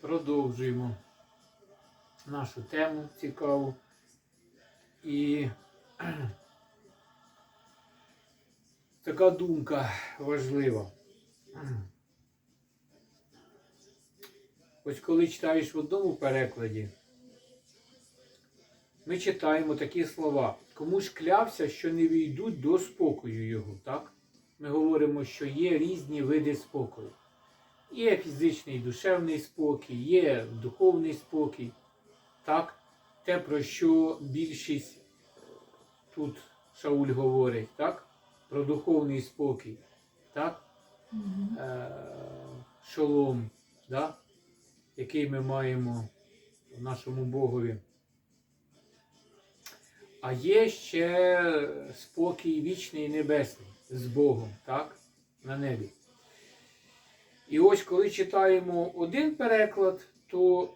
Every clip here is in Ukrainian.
Продовжуємо нашу тему цікаву. І така думка важлива. Ось коли читаєш в одному перекладі, ми читаємо такі слова. Кому ж клявся, що не війдуть до спокою його, так? Ми говоримо, що є різні види спокою. Є фізичний і душевний спокій, є духовний спокій. Так? Те, про що більшість тут Шауль говорить, так? про духовний спокій, так? Е, шолом, да? який ми маємо в нашому Богові. А є ще спокій вічний і небесний з Богом, так? На небі. І ось коли читаємо один переклад, то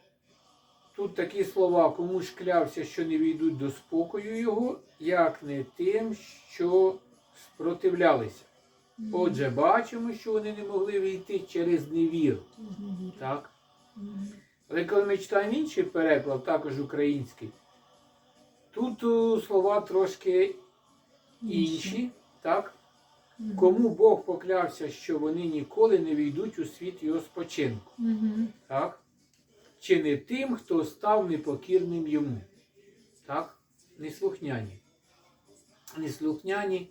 тут такі слова, кому ж клявся, що не війдуть до спокою його, як не тим, що спротивлялися. Отже, бачимо, що вони не могли війти через невіру. Так? Але коли ми читаємо інший переклад, також український, тут слова трошки інші, так? Кому Бог поклявся, що вони ніколи не війдуть у світ його спочинку. Так? Чи не тим, хто став непокірним йому. Так? Неслухняні. Неслухняні.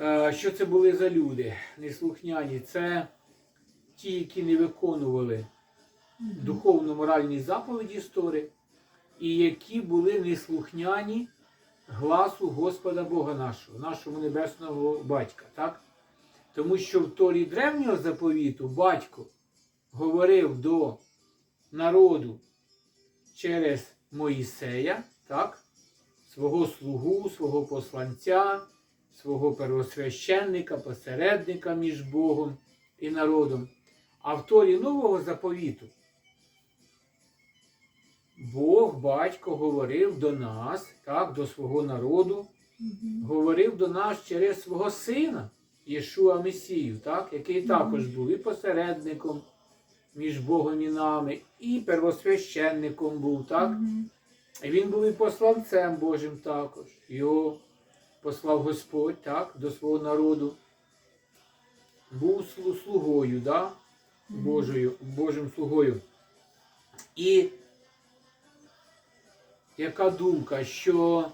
Е, Що це були за люди? Неслухняні. Це ті, які не виконували духовно-моральні заповіді історії, і які були неслухняні гласу Господа Бога нашого, нашого небесного батька. Так? Тому що в Торі древнього заповіту батько говорив до народу через Моїсея, так? свого слугу, свого посланця, свого первосвященника, посередника між Богом і народом. А в Торі нового заповіту Бог, батько, говорив до нас, так, до свого народу, говорив до нас через свого сина Єшуа Месію, так, який також був і посередником між Богом і нами, і первосвященником був, так? І він був і посланцем Божим також. Його послав Господь так, до свого народу. Був слугою, да? Божою, Божим слугою. І яка думка, що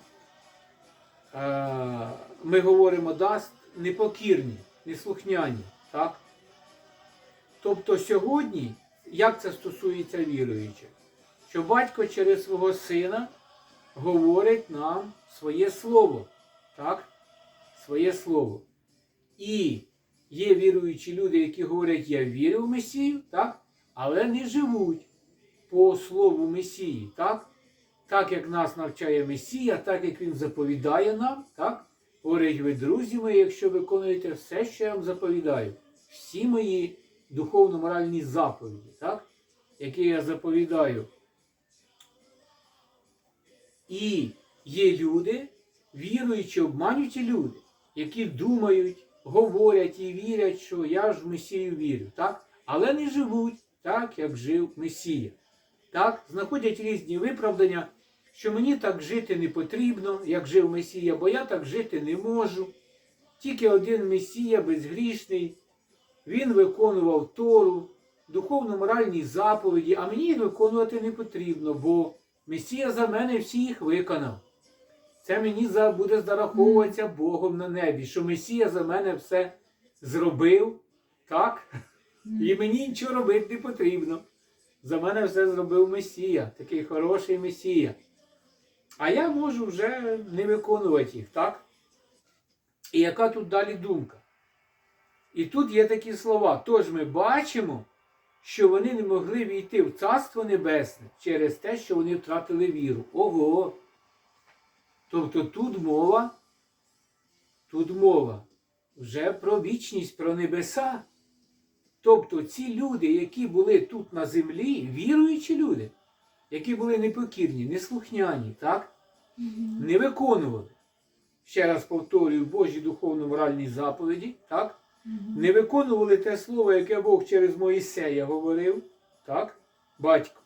е, ми говоримо дасть непокірні, неслухняні, так? Тобто сьогодні, як це стосується віруючих, що батько через свого сина говорить нам своє слово, так? Своє слово. І є віруючі люди, які говорять, я вірю в Месію, так? але не живуть по слову Месії, так? Так як нас навчає Месія, так як Він заповідає нам, так? Говорить ви, друзі мої, якщо виконуєте все, що я вам заповідаю, всі мої духовно-моральні заповіді, так? які я заповідаю. І є люди, віруючі, обманюючі люди, які думають, говорять і вірять, що я ж в Месію вірю, так? але не живуть так, як жив Месія. Так? Знаходять різні виправдання, що мені так жити не потрібно, як жив Месія, бо я так жити не можу. Тільки один Месія безгрішний, він виконував Тору, духовно-моральні заповіді, а мені їх виконувати не потрібно, бо Месія за мене всі їх виконав. Це мені буде зараховуватися Богом на небі, що Месія за мене все зробив, так? І мені нічого робити не потрібно. За мене все зробив Месія, такий хороший Месія. А я можу вже не виконувати їх, так? І яка тут далі думка? І тут є такі слова. Тож ми бачимо, що вони не могли війти в Царство Небесне через те, що вони втратили віру. Ого! Тобто тут мова, тут мова вже про вічність, про небеса. Тобто ці люди, які були тут на землі, віруючі люди, які були непокірні, неслухняні, так? не виконували. Ще раз повторюю, Божі духовно-моральні заповіді, так? Не виконували те слово, яке Бог через Моїсея говорив, так? Батько.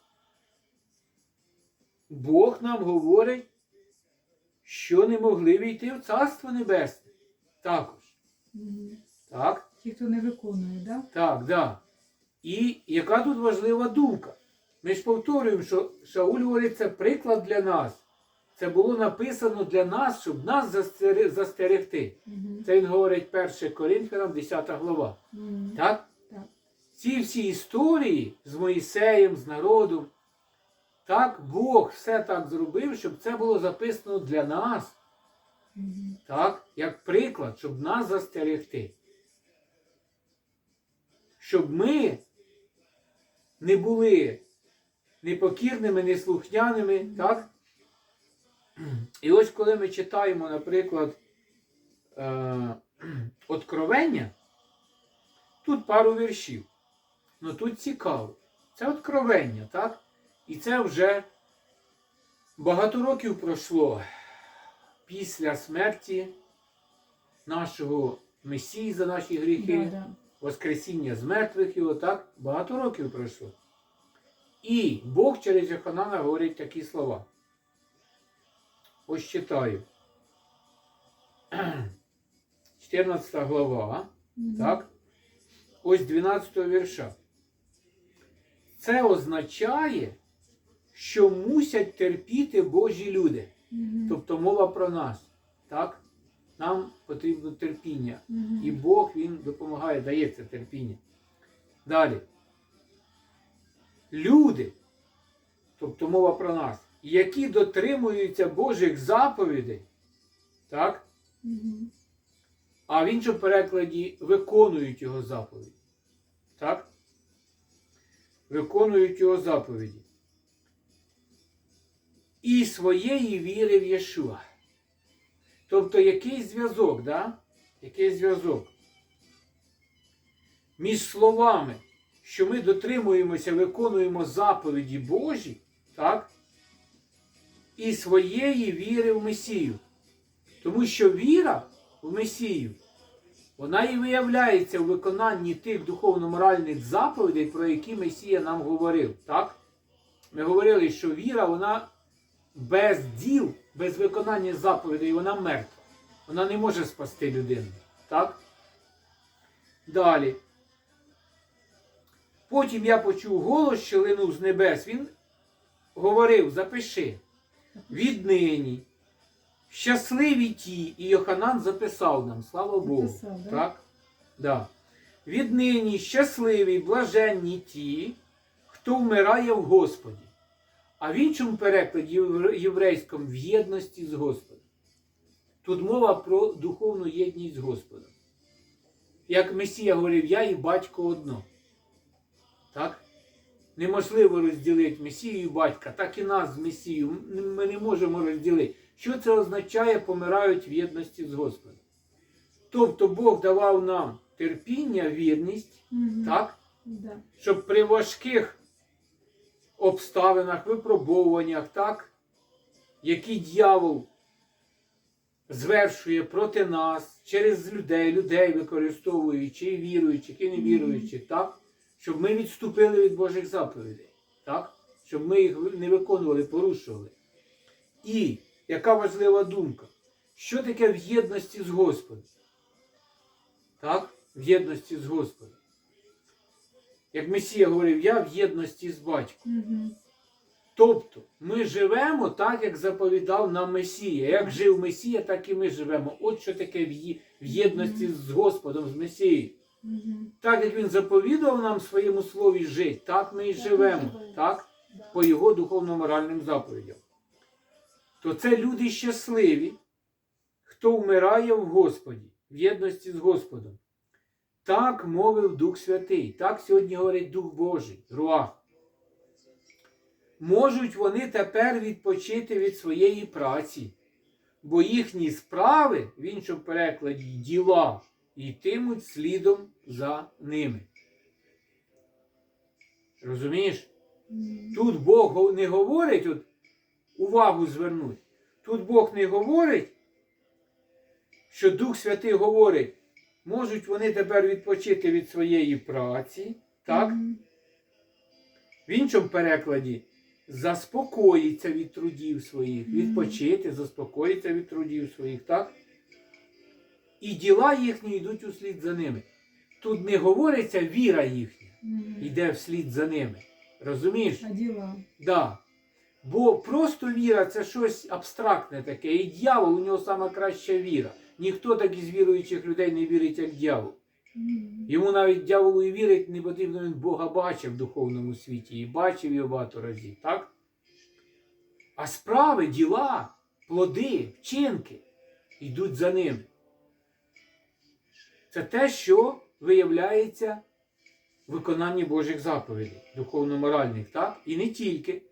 Бог нам говорить, що не могли війти в Царство Небесне. Також. Так? Ті, хто не виконує, да? Так, да. І яка тут важлива думка? Ми ж повторюємо, що Шауль говорить, це приклад для нас. Це було написано для нас, щоб нас застерегти. Мгм. Це він говорить 1 Коринфянам, 10 глава. Мгм. Так? Так. Ці всі історії з Моїсеєм, з народом, так Бог все так зробив, щоб це було записано для нас, Мгм. так, як приклад, щоб нас застерегти. Щоб ми не були непокірними, неслухняними, так? І ось коли ми читаємо, наприклад, е, Откровення, тут пару віршів. Ну тут цікаво. Це откровення, так? І це вже багато років пройшло після смерті нашого Месії за наші гріхи. Воскресіння з мертвих його, так? Багато років пройшло. І Бог через Йоханана говорить такі слова. Ось читаю. 14 глава. Мгм. Так? Ось 12 вірша. Це означає, що мусять терпіти Божі люди. Мгм. Тобто мова про нас. Так? Нам потрібно терпіння. Мгм. І Бог Він допомагає, дає це терпіння. Далі. Люди, тобто мова про нас, які дотримуються Божих заповідей, так? Мгм. а в іншому перекладі виконують його заповіді. Так? Виконують його заповіді. І своєї віри в Єшуа. Тобто який зв'язок, да? Який зв'язок? Між словами, що ми дотримуємося, виконуємо заповіді Божі, так? І своєї віри в Месію. Тому що віра в Месію, вона і виявляється у виконанні тих духовно-моральних заповідей, про які Месія нам говорив. Так? Ми говорили, що віра, вона без діл, без виконання заповідей, вона мертва. Вона не може спасти людину. Так? Далі. Потім я почув голос, що линув з небес. Він говорив: запиши. Віднині. Щасливі ті, і Йоханан записав нам, слава Богу. Записав, да? Так? Да. Віднині щасливі, блаженні ті, хто вмирає в Господі. А в іншому перекладі єврейському в єдності з Господом. Тут мова про духовну єдність з Господом. Як Месія говорив, я і батько одно. Так? Неможливо розділити Месію і батька, так і нас з Месією. Ми не можемо розділити. Що це означає, помирають в єдності з Господом? Тобто Бог давав нам терпіння, вірність, Мгм. так? Да. щоб при важких обставинах, випробовуваннях, так, які дьявол звершує проти нас через людей, людей використовуючи, і віруючих, і невіруючих, так, щоб ми відступили від Божих заповідей, так, щоб ми їх не виконували, порушували. І яка важлива думка? Що таке в єдності з Господом? Так? В єдності з Господом. Як Месія говорив, я в єдності з батьком. Мгм. Тобто ми живемо так, як заповідав нам Месія. Як жив Месія, так і ми живемо. От що таке в єдності з Господом, з Месією. Так як Він заповідав нам в своєму слові жити, так ми і живемо. Так? По його духовно-моральним заповідям. То це люди щасливі, хто вмирає в Господі, в єдності з Господом. Так мовив Дух Святий, так сьогодні говорить Дух Божий, Руах. Можуть вони тепер відпочити від своєї праці, бо їхні справи, в іншому перекладі діла, йтимуть слідом за ними. Розумієш? Тут Бог не говорить, от увагу звернуть. Тут Бог не говорить, що Дух Святий говорить, можуть вони тепер відпочити від своєї праці, так? В іншому перекладі заспокоїться від трудів своїх, відпочити, заспокоїться від трудів своїх, так? І діла їхні йдуть услід за ними. Тут не говориться віра їхня, йде вслід за ними. Розумієш? А діла? Да. Бо просто віра це щось абстрактне таке. І дьявол у нього сама краща віра. Ніхто так із віруючих людей не вірить, як дьявол. Йому навіть дьяволу і вірить не потрібно, він Бога бачив в духовному світі і бачив його багато разів, так? А справи, діла, плоди, вчинки йдуть за ними. Це те, що виявляється в виконанні Божих заповідей, духовно-моральних, так? І не тільки,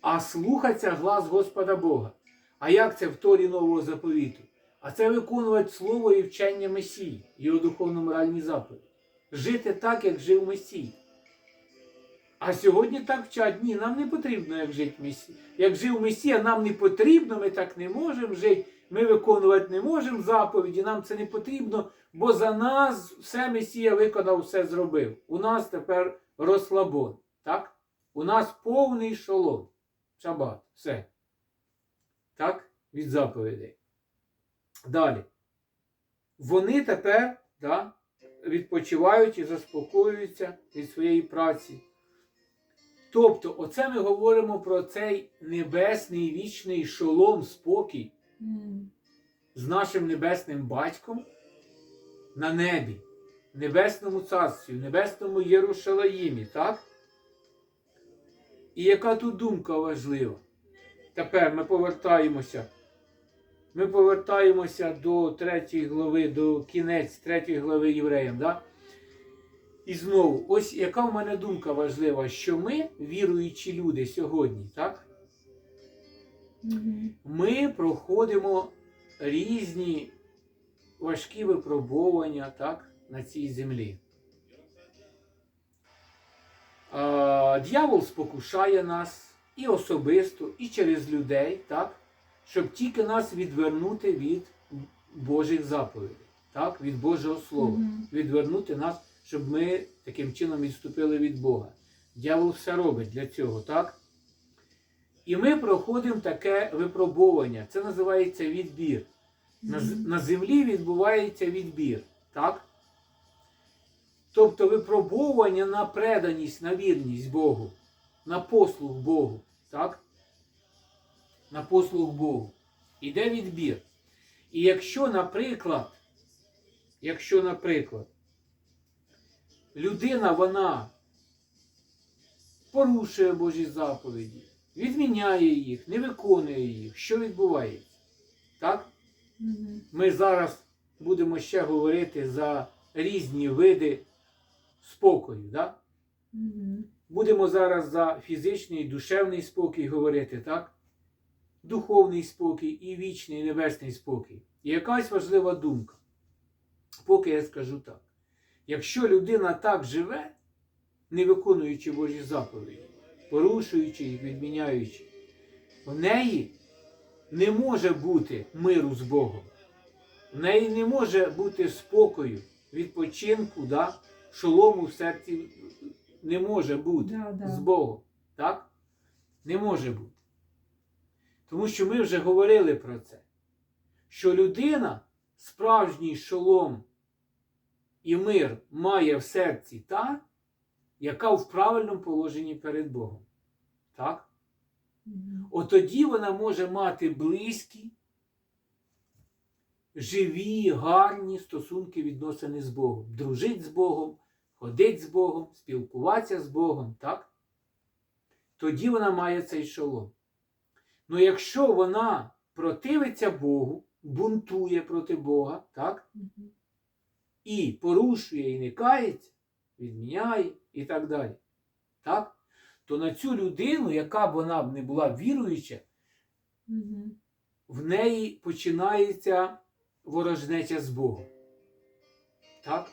а слухаться глас Господа Бога. А як це в Торі Нового заповіту? А це виконувати слово і вчення Месії, його духовно-моральні заповіді. Жити так, як жив Месій. А сьогодні так вчать, ні, нам не потрібно, як жити Месій. Як жив Месія, нам не потрібно, ми так не можемо жити, ми виконувати не можемо заповіді, нам це не потрібно, бо за нас все Месія виконав, все зробив. У нас тепер розслабон. Так? У нас повний шолом. Шабат. Все. Так? Від заповідей. Далі. Вони тепер да, відпочивають і заспокоюються від своєї праці. Тобто, оце ми говоримо про цей небесний вічний шолом, спокій Мгм. з нашим небесним батьком на небі, в небесному царстві, в небесному Єрушалаїмі, так? І яка тут думка важлива? Тепер ми повертаємося. Ми повертаємося до третьої глави, до кінець третьої глави євреям. Да? І знову, ось яка в мене думка важлива, що ми, віруючі люди сьогодні, так? Ми проходимо різні важкі випробування так, на цій землі. А, дьявол спокушає нас і особисто, і через людей, так, щоб тільки нас відвернути від Божих заповідей, так, від Божого Слова, Мгм. відвернути нас, щоб ми таким чином відступили від Бога. Дьявол все робить для цього, так? І ми проходимо таке випробування. Це називається відбір. На, на землі відбувається відбір. Так? Тобто випробування на преданість, на вірність Богу, на послуг Богу. Так? На послуг Богу. Іде відбір. І якщо, наприклад, якщо, наприклад, людина вона порушує Божі заповіді, відміняє їх, не виконує їх, що відбувається? Так? Ми зараз будемо ще говорити за різні види спокою. Да? Будемо зараз за фізичний і душевний спокій говорити, так? Духовний спокій і вічний і небесний спокій. І якась важлива думка. Поки я скажу так. Якщо людина так живе, не виконуючи Божі заповіді, порушуючи їх, відміняючи, в неї не може бути миру з Богом. В неї не може бути спокою, відпочинку, да? шолому в серці не може бути Да, да. з Богом. Так? Не може бути. Тому що ми вже говорили про це. Що людина, справжній шолом і мир має в серці та, яка в правильному положенні перед Богом. Так? От тоді вона може мати близькі, живі, гарні стосунки відносини з Богом. Дружить з Богом, ходить з Богом, спілкуватися з Богом, так? Тоді вона має цей шолом. Ну якщо вона противиться Богу, бунтує проти Бога, так? І порушує і не кається, відміняє і так далі. Так? То на цю людину, яка б вона б не була віруюча, Мгм. в неї починається ворожнеча з Богом. Так?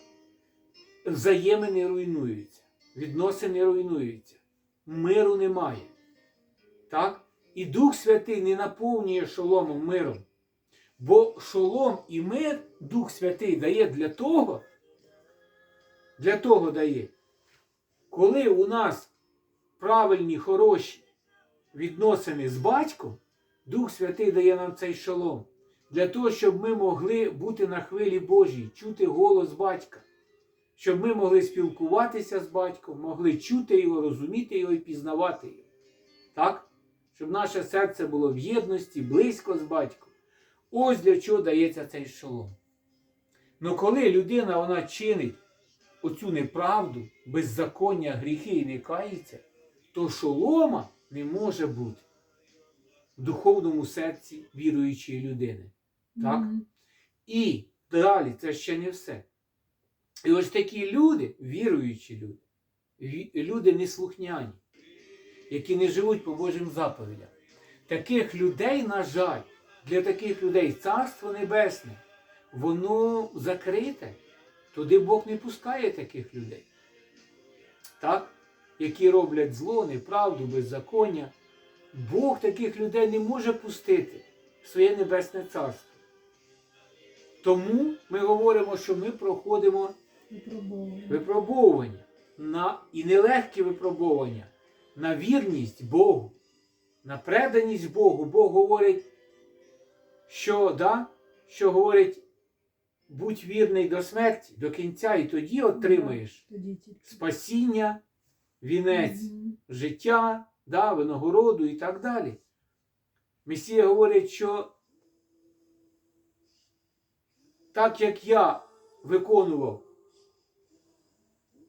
Взаємини руйнуються, відносини руйнуються, миру немає. Так? І Дух Святий не наповнює шоломом миром. Бо шолом і мир Дух Святий дає для того, для того дає, коли у нас правильні, хороші відносини з батьком, Дух Святий дає нам цей шолом. Для того, щоб ми могли бути на хвилі Божій, чути голос батька, щоб ми могли спілкуватися з батьком, могли чути його, розуміти його і пізнавати його. Так? Щоб наше серце було в єдності, близько з батьком. Ось для чого дається цей шолом. Ну коли людина вона чинить оцю неправду, беззаконня, гріхи і не кається, то шолома не може бути в духовному серці віруючої людини. Так? Мгм. І далі це ще не все. І ось такі люди, віруючі люди, люди неслухняні, які не живуть по Божим заповідям. Таких людей, на жаль, для таких людей Царство Небесне, воно закрите. Туди Бог не пускає таких людей. Так? Які роблять зло, неправду, беззаконня. Бог таких людей не може пустити в своє небесне царство. Тому ми говоримо, що ми проходимо Випробовування. випробовування на, і нелегкі випробовування на вірність Богу, на преданість Богу. Бог говорить, що, да, що говорить, будь вірний до смерті, до кінця, і тоді отримаєш спасіння, вінець Мгм. життя, да, винагороду і так далі. Месія говорить, що так як я виконував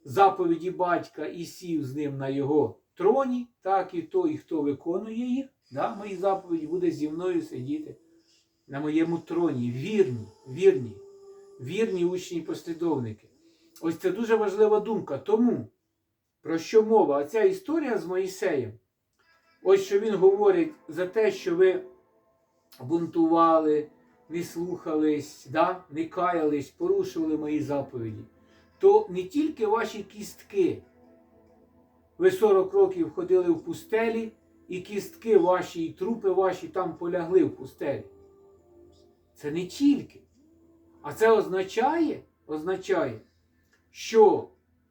заповіді батька і сів з ним на його троні, так і той, хто виконує їх, да, мої заповіді буде зі мною сидіти на моєму троні. Вірні, вірні, вірні учні і послідовники. Ось це дуже важлива думка. Тому про що мова? А ця історія з Моїсеєм. Ось що він говорить за те, що ви бунтували, не слухались, да? не каялись, порушували мої заповіді. То не тільки ваші кістки. Ви 40 років ходили в пустелі, і кістки ваші, і трупи ваші там полягли в пустелі. Це не тільки. А це означає, означає, що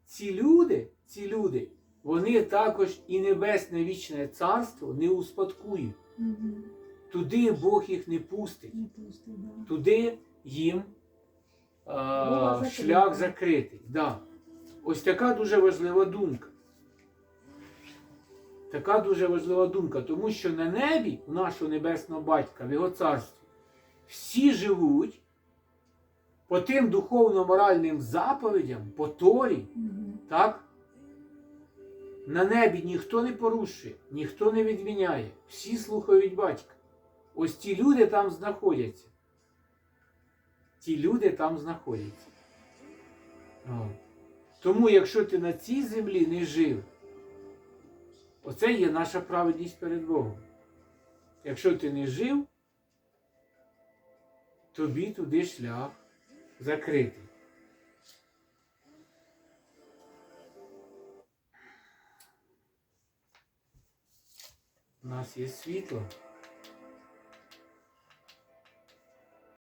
ці люди, ці люди, вони також і небесне вічне царство не успадкують. Мгм. Туди Бог їх не пустить. Не пусто, да. Туди їм а, шлях закритий. Да. Ось така дуже важлива думка. Така дуже важлива думка, тому що на небі, у нашого небесного батька, в його царстві, всі живуть по тим духовно-моральним заповідям, по Торі, так? На небі ніхто не порушує, ніхто не відміняє. Всі слухають батька. Ось ті люди там знаходяться. Ті люди там знаходяться. О. Тому, якщо ти на цій землі не жив, оце є наша праведність перед Богом. Якщо ти не жив, тобі туди шлях закритий. У нас є світло.